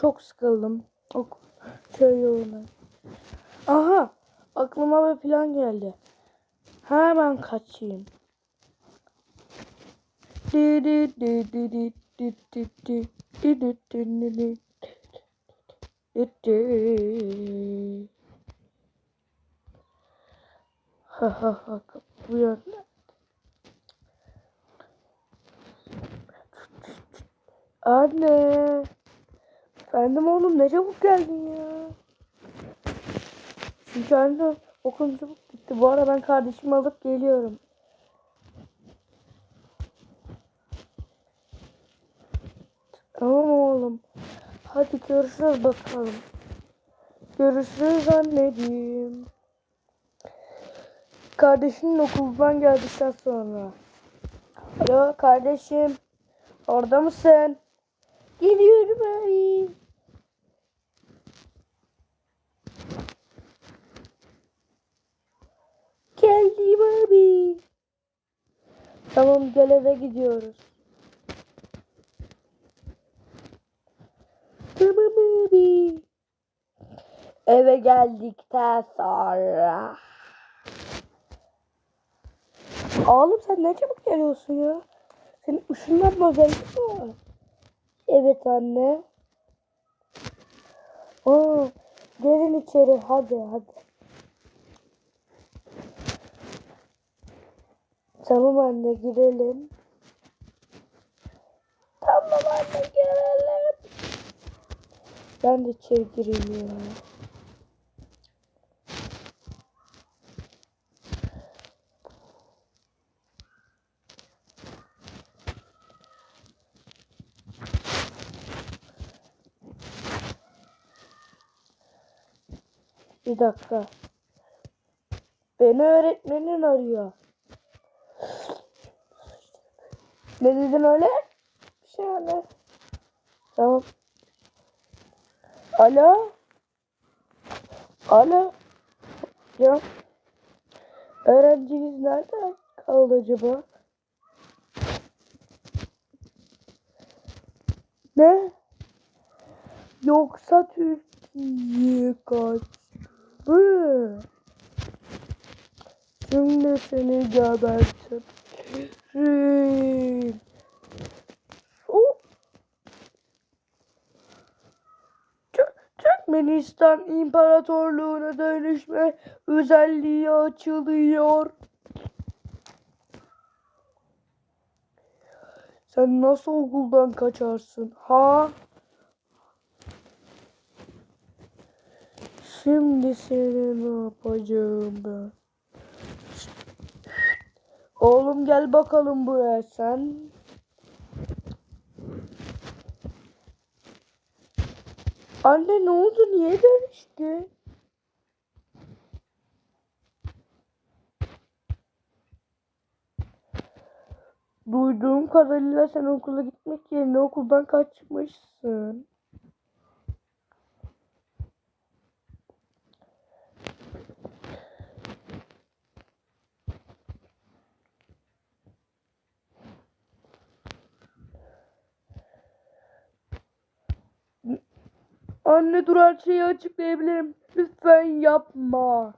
Çok sıkıldım. Ok köy yoluna. Aha! Aklıma bir plan geldi. Hemen kaçayım. Ha ha ha bu yönde. Anne. Efendim oğlum ne çabuk geldin ya. Çünkü anne okulum çabuk bitti. Bu ara ben kardeşimi alıp geliyorum. Tamam oğlum. Hadi görüşürüz bakalım. Görüşürüz anneciğim. Kardeşinin okuldan geldikten sonra. Alo kardeşim. Orada mısın? Geliyorum abi. Geldim abi. Tamam gel eve gidiyoruz. Tamam abi. Eve geldikten sonra. Oğlum sen ne çabuk geliyorsun ya? Senin ışınlanma özelliği mi var? Evet anne. Oo, gelin içeri hadi hadi. Tamam anne girelim. Tamam anne girelim. Ben de içeri gireyim ya. Bir dakika. Beni öğretmenin arıyor. Ne dedin öyle? Bir şey öyle. Tamam. Alo? Alo? Ya. Öğrenciniz nerede kaldı acaba? Ne? Yoksa Türkiye kaçtı mı? Şimdi seni gebertirim. O- Tü- Türkmenistan İmparatorluğu'na dönüşme özelliği açılıyor. Sen nasıl okuldan kaçarsın? Ha? Şimdi seni ne yapacağım ben? Oğlum gel bakalım buraya sen. Anne ne oldu? Niye dönüştü? Duyduğum kadarıyla sen okula gitmek yerine okuldan kaçmışsın. Anne dur her şeyi açıklayabilirim. Lütfen yapma.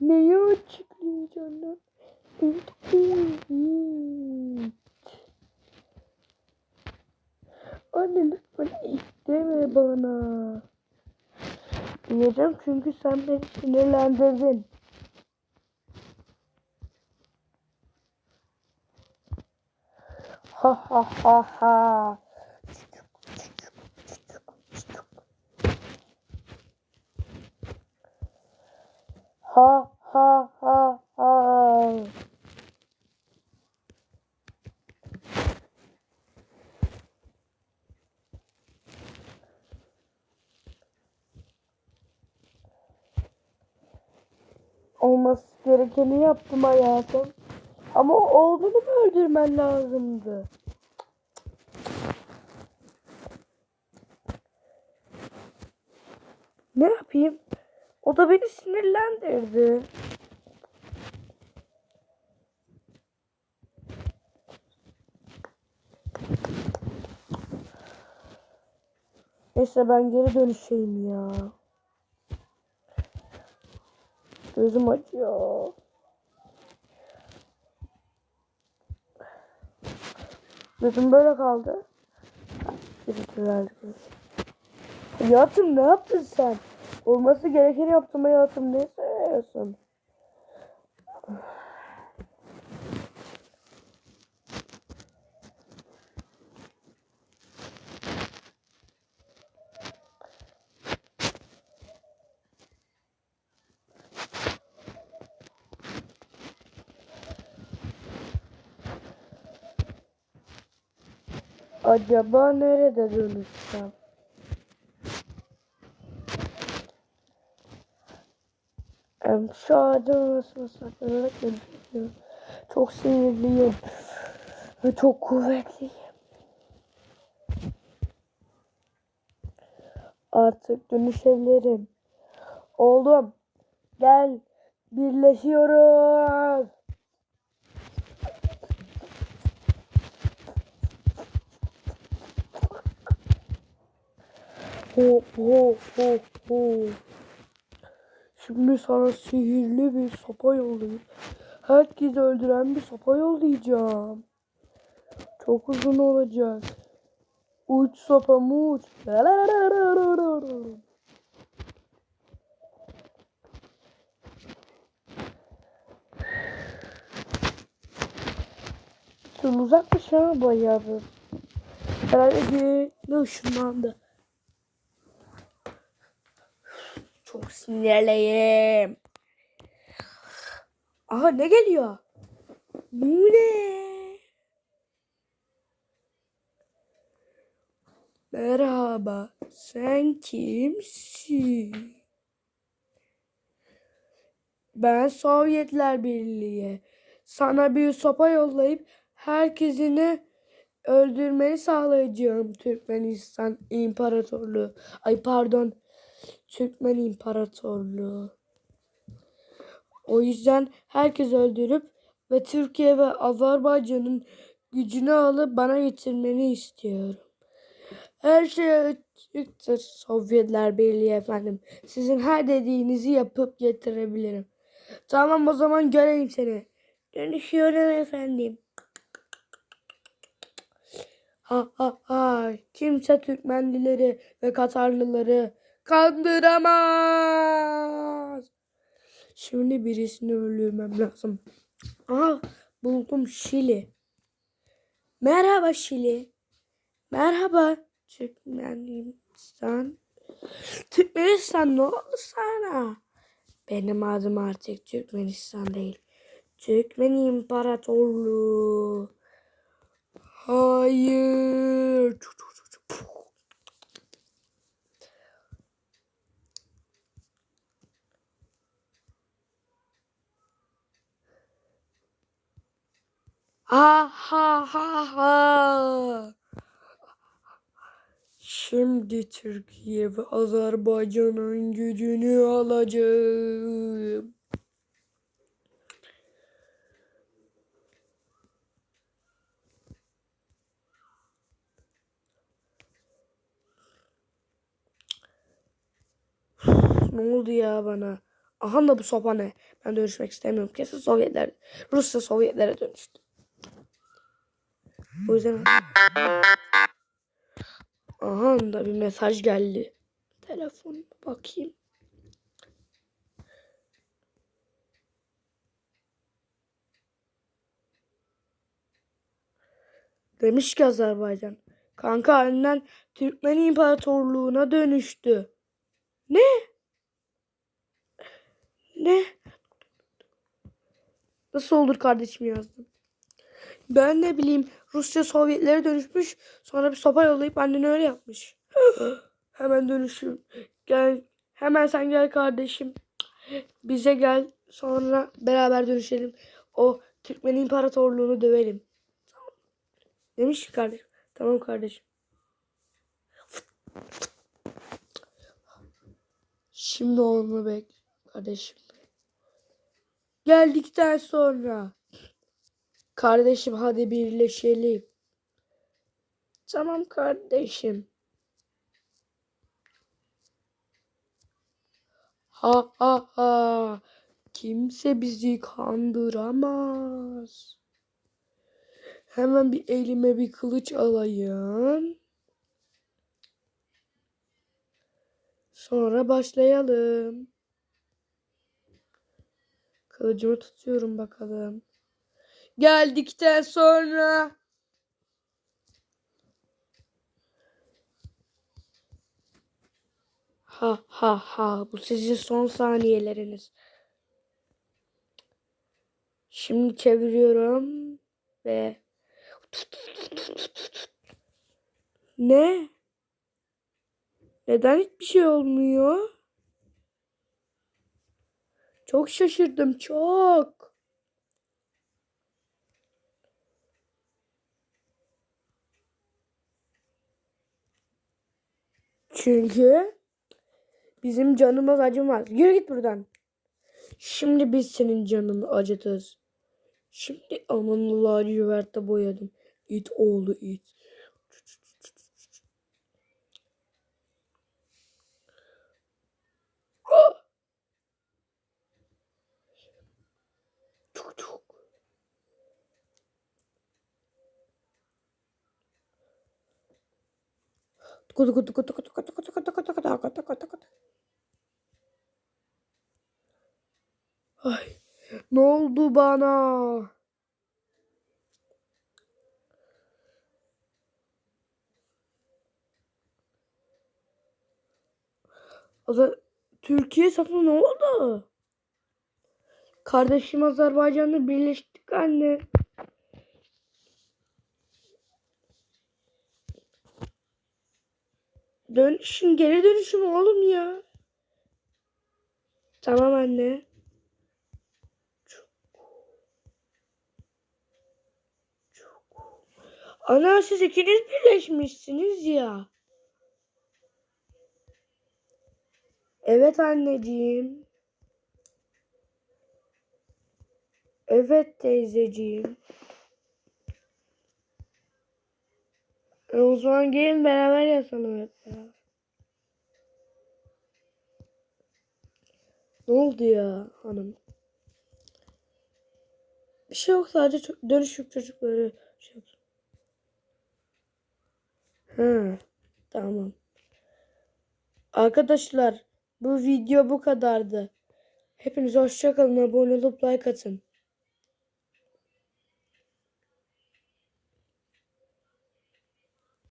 Neyi açıklayacağım? Evet. Anne lütfen isteme bana. Diyeceğim çünkü sen beni sinirlendirdin. Ha ha ha ha. Ha ha ha ha. Olması gerekeni yaptım hayatım. Ama oğlunu da öldürmen lazımdı. Ne yapayım? O da beni sinirlendirdi. Neyse ben geri dönüşeyim ya. Gözüm acıyor. Gözüm böyle kaldı. Düzeldi göz. Hayatım ne yaptın sen? Olması gerekeni yaptım hayatım. Ne söylüyorsun? Acaba nerede dönüşsem? Em, Şu ağacın arasına saklanarak dönüşüyorum. Çok sinirliyim. Ve çok kuvvetliyim. Artık dönüşebilirim. Oğlum gel birleşiyoruz. Ho ho ho ho. Şimdi sana sihirli bir sopa yollayıp herkesi öldüren bir sopa yollayacağım. Çok uzun olacak. Uç sopam uç. Çok uzakmış ha bayağı bir. Herhalde ne ışınlandı. Çok sinirliyim. Aha ne geliyor? Bu ne? Merhaba. Sen kimsin? Ben Sovyetler Birliği. Sana bir sopa yollayıp herkesini öldürmeni sağlayacağım Türkmenistan İmparatorluğu. Ay pardon. Türkmen İmparatorluğu. O yüzden herkes öldürüp ve Türkiye ve Azerbaycan'ın gücünü alıp bana getirmeni istiyorum. Her şey açıktır Sovyetler Birliği efendim. Sizin her dediğinizi yapıp getirebilirim. Tamam o zaman göreyim seni. Dönüşüyorum efendim. Ha ha ha. Kimse Türkmenlileri ve Katarlıları kandıramaz. Şimdi birisini öldürmem lazım. Aha buldum Şili. Merhaba Şili. Merhaba Türkmenistan. Türkmenistan ne oldu sana? Benim adım artık Türkmenistan değil. Türkmen İmparatorluğu. Hayır. Ha ha ha ha. Şimdi Türkiye ve Azerbaycan'ın gücünü alacağım. ne oldu ya bana? Aha da bu sopa ne? Ben dönüşmek istemiyorum. Kesin Sovyetler, Rusya Sovyetlere dönüştü. O yüzden Aha da bir mesaj geldi. Telefon bakayım. Demiş ki Azerbaycan. Kanka halinden Türkmen İmparatorluğu'na dönüştü. Ne? Ne? Nasıl olur kardeşim yazdım. Ben ne bileyim Rusya Sovyetlere dönüşmüş. Sonra bir sopa yollayıp annen öyle yapmış. hemen dönüşüm. Gel. Hemen sen gel kardeşim. Bize gel. Sonra beraber dönüşelim. O Türkmen İmparatorluğunu dövelim. Demiş ki kardeşim. Tamam kardeşim. Şimdi onu bek kardeşim. Geldikten sonra Kardeşim hadi birleşelim. Tamam kardeşim. Ha ha ha. Kimse bizi kandıramaz. Hemen bir elime bir kılıç alayım. Sonra başlayalım. Kılıcımı tutuyorum bakalım. Geldikten sonra ha ha ha bu sizin son saniyeleriniz. Şimdi çeviriyorum ve ne? Neden hiçbir şey olmuyor? Çok şaşırdım çok. Çünkü bizim canımız acımaz. Yürü git buradan. Şimdi biz senin canını acıtırız. Şimdi ananı laciverte boyadım. İt oğlu it. Çok çok. Tuku tuku tuku tuku tuku tuku tuku tuku tuku tuku tuku tuku. Ay, ne oldu bana? Da Türkiye sana ne oldu? Kardeşim Azerbaycan'la birleştik anne. Dönüşüm geri dönüşüm oğlum ya. Tamam anne. Ana siz ikiniz birleşmişsiniz ya. Evet anneciğim. Evet teyzeciğim. E o zaman gelin beraber yatalım hep beraber. Ne oldu ya hanım? Bir şey yok sadece dönüşüm çocukları şey yaptım. Ha, tamam. Arkadaşlar bu video bu kadardı. Hepinize hoşça kalın. Abone olup like atın.